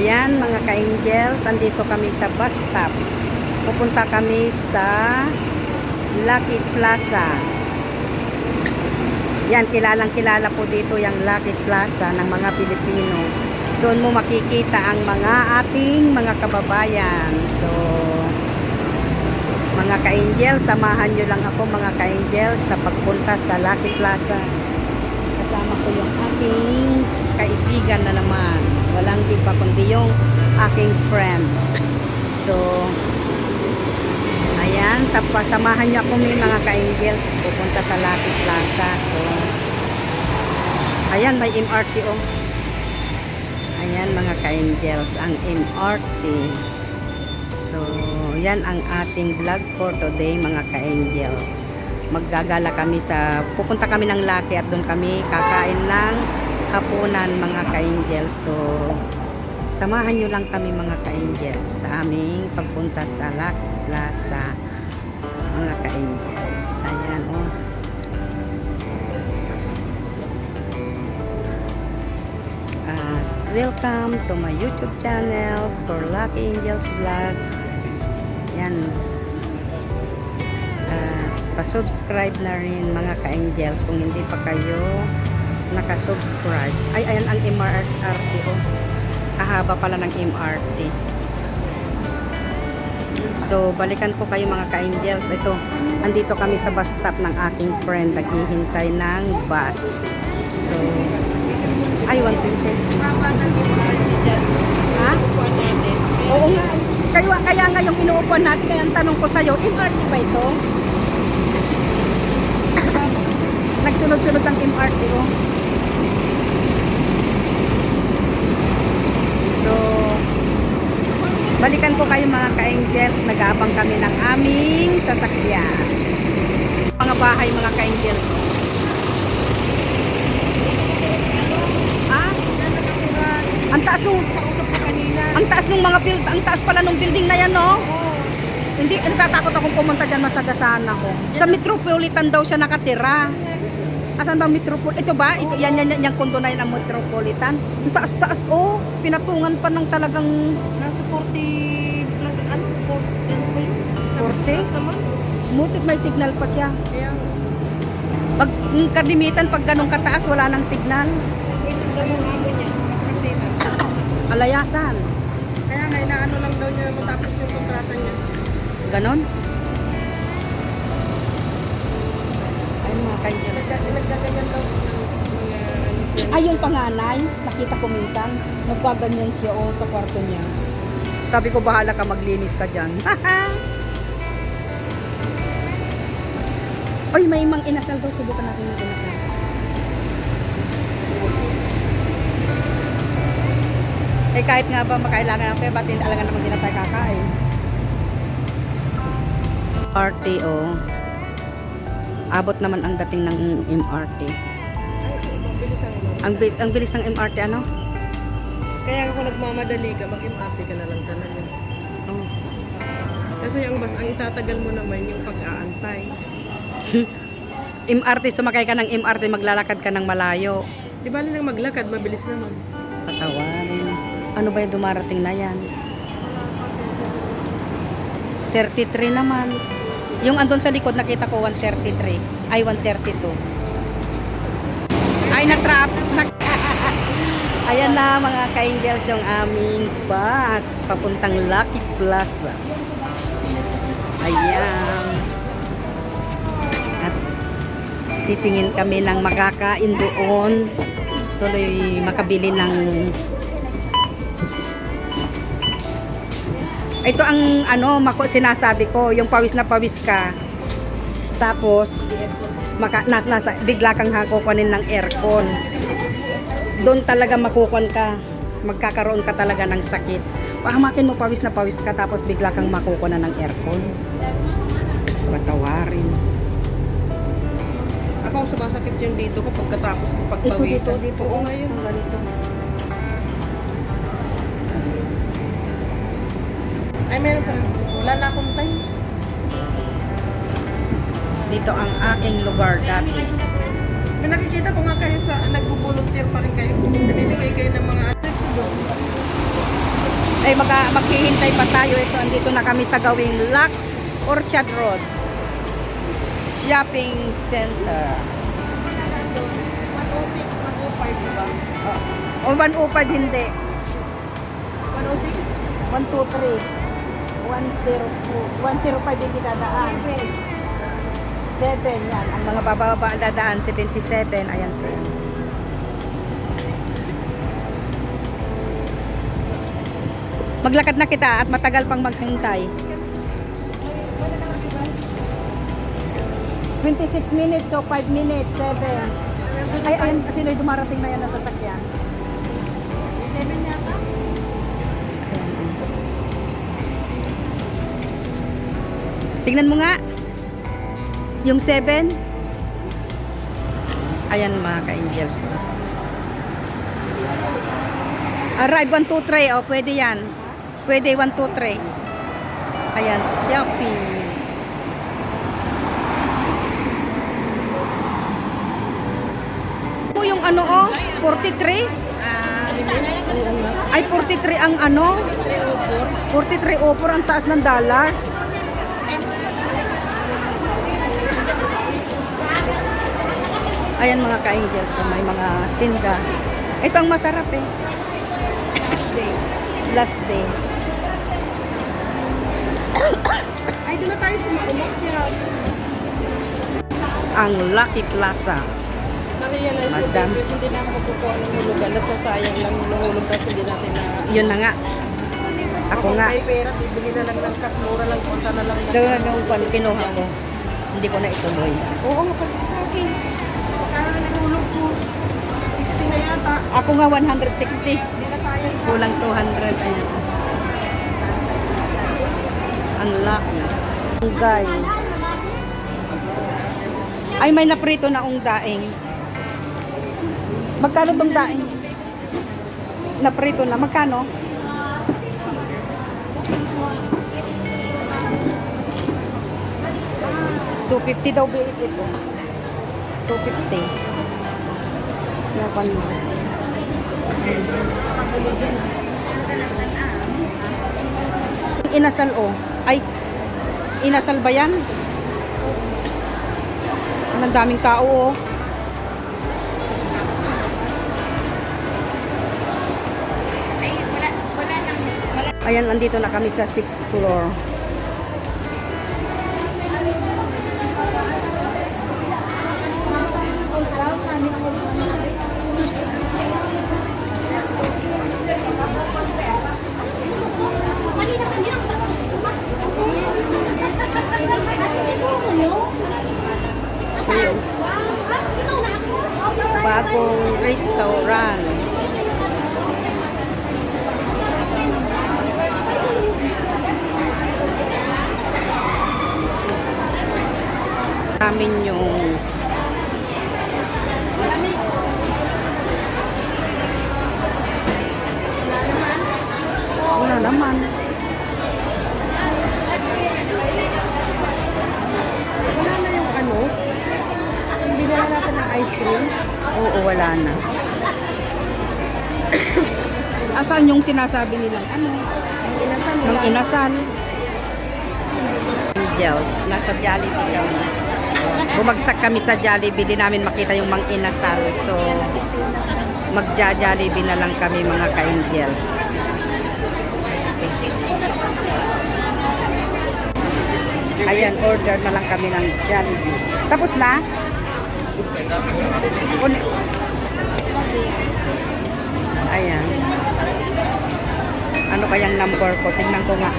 Ayan mga ka-angels, andito kami sa bus stop. Pupunta kami sa Lucky Plaza. Yan, kilalang kilala po dito yung Lucky Plaza ng mga Pilipino. Doon mo makikita ang mga ating mga kababayan. So, mga ka-angels, samahan nyo lang ako mga ka-angels sa pagpunta sa Lucky Plaza. Kasama ko yung aking kaibigan na naman. Walang iba kundi yung aking friend. So, ayan, sa pasamahan niyo ako may mga ka-angels pupunta sa Lucky Plaza. So, ayan, may MRT oh. Ayan mga ka-angels, ang MRT. So, yan ang ating vlog for today mga ka-angels. Maggagala kami sa, pupunta kami ng Lucky at doon kami kakain ng hapunan mga ka-angels. So, samahan nyo lang kami mga ka-angels sa aming pagpunta sa Lucky Plaza mga ka-angels. Ayan oh. Ah, welcome to my YouTube channel for Lucky Angels Vlog. Yan. Ah, pa-subscribe na rin mga ka-angels kung hindi pa kayo nakasubscribe. Ay, ayan ang MRT oh. Kahaba pala ng MRT. So, balikan ko kayo mga ka-angels. Ito, andito kami sa bus stop ng aking friend. Naghihintay ng bus. So, ay, 120. Ha? Oo nga. Kaya, kaya nga yung inuupuan natin, kaya ang tanong ko sa'yo, MRT ba ito? Nagsunod-sunod ang MRT, oh. So, balikan ko kayo mga ka-angels. Nag-aabang kami ng aming sasakyan. Mga bahay, mga ka-angels. Ah? Ang taas nung ang taas nung mga build, ang taas pala nung building na yan, no? Hindi, natatakot akong pumunta dyan, masagasaan ako. Sa Metropolitan daw siya nakatira. Asan ba Metropol? Ito ba? Ito, yan, yan, yan, yung kondo na yan ang Metropolitan. Ang taas-taas, oh. Pinatungan pa ng talagang Nasa 40 plus ano? 40 ano ba yun? 40? Sama? mutik may signal pa siya. Kaya Pag mm, kadimitan, pag ganun kataas, wala nang signal. may siguro yung amo niya. Kasi lang. Alayasan. Kaya nga inaano lang daw niya matapos yung kontrata niya. Ganon. Mga kanyos. Nagka- Nagkaganyan daw ng mga friend. Ay, yung panganay, nakita ko minsan, nagkaganyan siya oh, sa kwarto niya. Sabi ko, bahala ka maglinis ka dyan. Ay, may mang inasal daw. Subukan natin yung inasal. Eh, kahit nga ba makailangan ng pera, ba't hindi talaga naman din na tayo kakain? RTO. Abot naman ang dating ng MRT. Ang. Ang, bi- ang bilis ng MRT, ano? Kaya kung nagmamadali ka, mag-MRT ka na lang talaga. Oh. Kasi yung bas, ang itatagal mo naman yung pag-aantay. MRT, sumakay ka ng MRT, maglalakad ka ng malayo. Di ba lang maglakad, mabilis naman. Patawarin. Ano ba yung dumarating na yan? 33 naman. Yung andun sa likod, nakita ko 133. Ay, 132. Ay, na-trap. Na Ayan na mga ka-angels yung aming bus papuntang Lucky Plaza. Ayan. At titingin kami ng makakain doon. Tuloy makabili ng ito ang ano mako sinasabi ko yung pawis na pawis ka. Tapos maka, na, nasa, bigla kang hakukunin ng aircon. Doon talaga makukuan ka. Magkakaroon ka talaga ng sakit. Pahamakin mo pawis na pawis ka tapos bigla kang makukunan ng aircon. Patawarin. Ako sumasakit yung dito ko pagkatapos ko ito pagpawisan. dito. Dito Oo nga yun. ang ganito Ay, meron pa rin. Wala na akong time. dito ang aking lugar dati May nakikita ko nga kayo sa nagbo-volunteer pa rin kayo. Namimigay kayo ng mga. Ay, mag maghihintay pa tayo. Ito, andito na kami sa gawing Lac Orchard Road. Shopping Center. 106, 105, diba? O 105 hindi. 106? 123. 102. 105 hindi dadaan. 7 yan. Ang mga bababa dadaan, 77. Ayan po. Maglakad na kita at matagal pang maghintay. 26 minutes, so 5 minutes, 7. Ay, ayun, may dumarating na yan na sasakyan. Tingnan mo nga. Yung 7. Ayan mga ka-angels. Arrive 1, 2, 3. O, pwede yan. Pwede 1, 2, 3. Ayan, shopping. Po yung ano oh, 43? Ah, Ay, 43 ang ano? 43 offer ang taas ng dollars. Ayan mga ka-angels, so may mga tinda. Ito ang masarap eh. Last day. Last day. Ay, doon na tayo sumaulok. Ang Lucky Plaza. Na-realize ko, babe, hindi na ako magkukuha ng hulugan. Nasasayang lang nahulog kasi hindi natin na... Yun na nga. Ako nga. May pera, bibili na lang ng kas, mura lang, punta na lang. ng- Daw na nung kinuha ko. Hindi ko na ituloy. Oo, nga nahulog ko. 60 na yata. Ako nga 160. Hindi na sayang. Kulang 200. Ayan. Ang laki. Unggay. Ay, may naprito na ung daing. Magkano tong daing? Naprito na. Magkano? Two fifty daw BIT po. Two fifty. Yapan mo. Inasal o. Ay, inasal ba yan? Ang daming tao oh. o. Ayan, nandito na kami sa 6th floor. Bagong restaurant. Namin yung Wala naman. Wala na yung ano. Hindi na natin ng ice cream. Oo, wala na. Asan yung sinasabi nilang ano? Ang inasal Ng inasal. Angels, nasa Jollibee kami. Bumagsak kami sa Jollibee, di namin makita yung mang inasal. So, magja-Jollibee na lang kami mga ka-angels. Ayan, order na lang kami ng Jollibee. Tapos na? Ayan. Ano kayang number ko? Tingnan ko nga.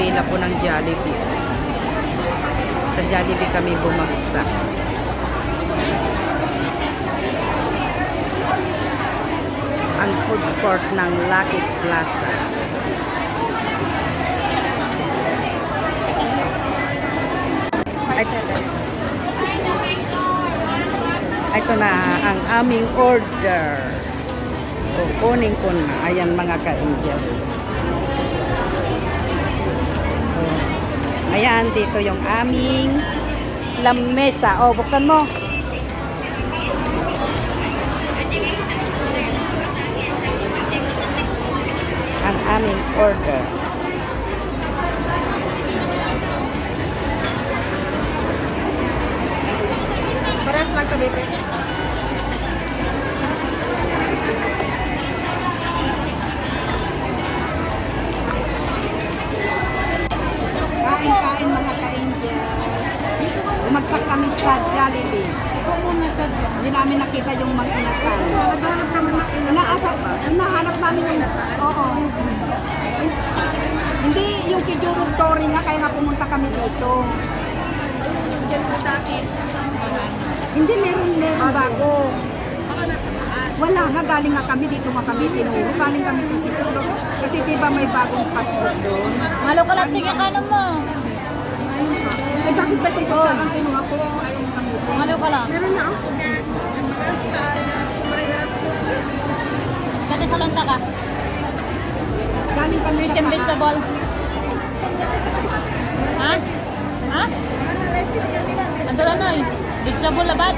Bila po ng Jollibee. Sa Jollibee kami bumagsak. Ang food court ng Lucky Plaza. Ito, na ang aming order. Kukunin ko na. Ayan mga ka-angels. Ayan, dito yung aming lamesa. O, oh, buksan mo. Ang aming order. Parehas lang sa dito. Kain-kain mga ka-Indians. Bumagsak kami sa Jollibee. Hindi namin nakita yung mga inasal. Inaasap, hinahanap namin yung Oo. Hindi yung Kijurong Tori nga, kaya nga pumunta kami dito. Hindi, meron, meron bago. Wala nga, galing nga kami dito nga kami tinuro. Galing kami sa Six Floor. Kasi di ba may bagong fast food doon? Malo ka lang, sige kanan mo. Ay, bakit ba itong kutsarang kinuha ko? Ayaw mo gamitin. Malo ka lang. Meron na ako. Kati sa lonta ka. Galing kami sa taas. vegetable. Ha? Ha? Ando na noy. Vegetable labat.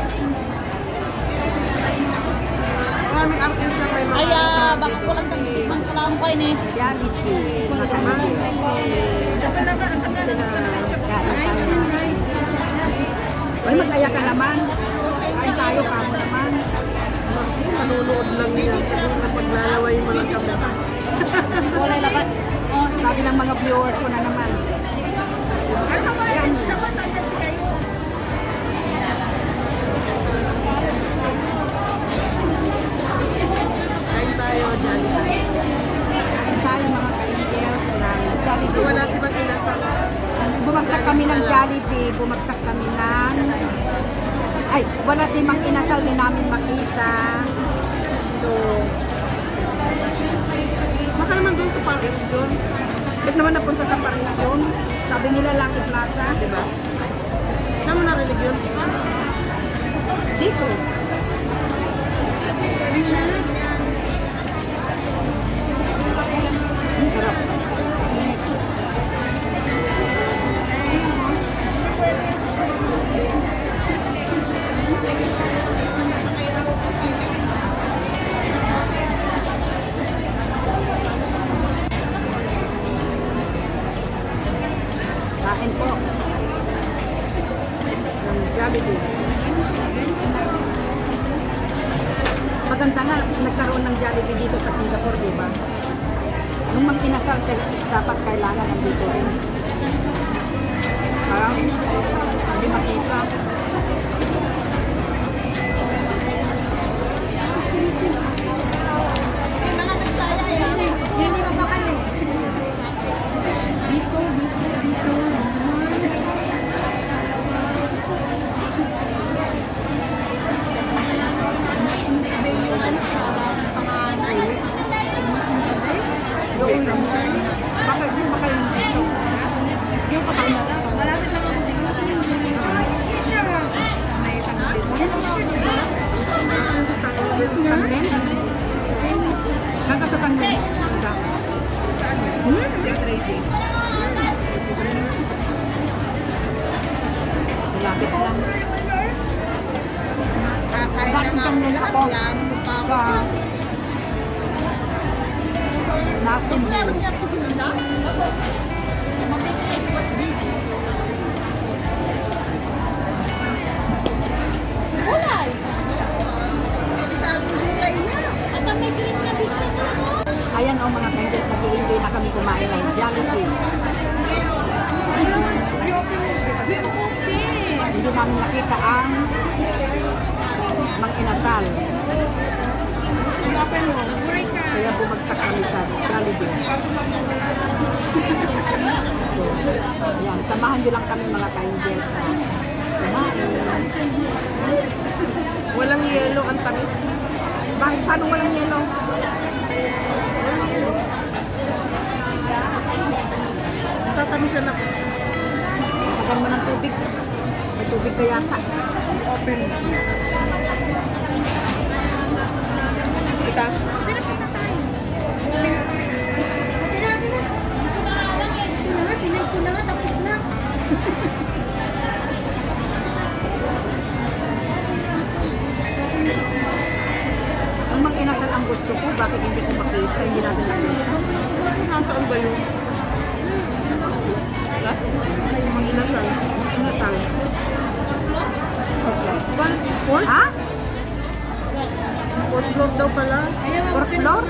Maraming artist na may mga... Ay, ah, baka ko lang tagtitikman sa lang ko ini. Jollibee. Ay, mag-aya ka naman. Kain tayo, kamo naman. Manunood lang niya. Paglalaway mo lang kami. Wala labat. Oh, Sabi ng mga viewers ko na naman. Ayan. Jollibee. Tayo mga ka-Indians ng Jollibee. Wala si Bumagsak kami ng Jollibee, bumagsak kami ng... Ay, wala si Mang Inasal din namin makita. So, Baka naman doon sa Paris doon. Ba't naman napunta sa Paris doon? Sabi nila Lucky Plaza. Di ba? Saan mo narinig yun? Dito. Ang Maganda nga, nagkaroon ng Jollibee dito sa Singapore, di ba? Nung mag-inasal sila, dapat kailangan nandito rin. Parang hindi makita. Doon lang kami mga ka-angels na kumain. Walang yelo ang tamis. Bakit paano walang yelo? Tatamisan ako. Tagal mo ng tubig. May tubig ka yata. Open. Ita. Sinag ko na nga, tapos ang mang inasal ang gusto ko, bakit hindi ko makita, hindi natin nakita. Nasaan ba yun? Ha? Mang inasal. Mang inasal. One, fourth? Ha? Fourth floor daw pala. Fourth floor?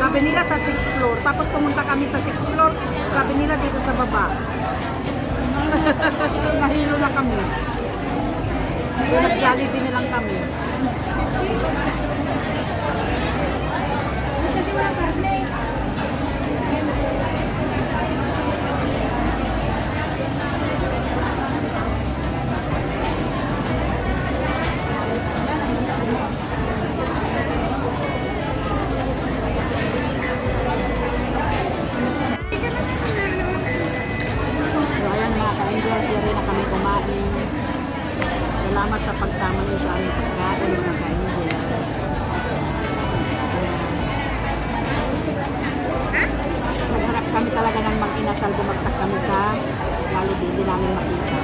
Sabi nila sa 6th floor. Tapos pumunta kami sa 6th floor. Sabi nila dito sa baba. Nahilo na kami. Nag-jollibee na kami. Mag-inasal bumagsak kami sa Jollibee, hindi namin makita.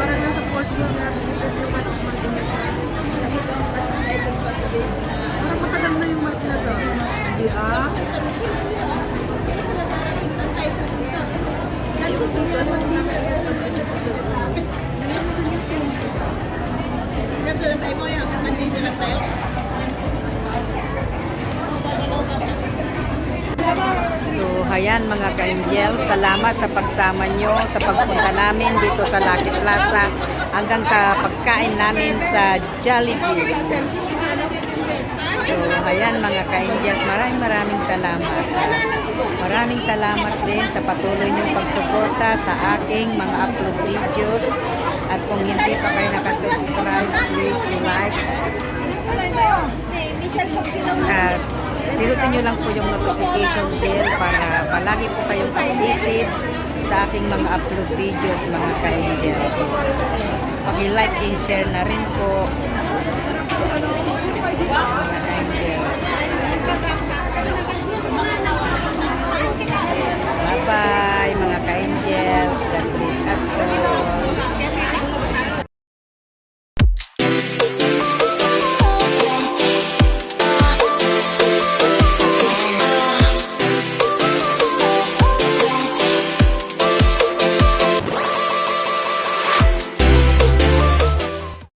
Parang nasa fourth year na dito yung mas Martinez. Parang matagal na yung Martinez. Hindi ah. So, ayan mga ka-angel, salamat sa pagsama nyo sa pagpunta namin dito sa Lucky Plaza hanggang sa pagkain namin sa Jollibee. So, ayan mga ka-angels, maraming maraming salamat. Maraming salamat din sa patuloy niyong pagsuporta sa aking mga upload videos. At kung hindi pa kayo nakasubscribe, please like at Pinutin nyo lang po yung notification bell para palagi po kayong updated sa aking mga upload videos mga ka-angels. Pag-like and share na rin po. Mga ka-angels. Bye-bye mga ka-angels.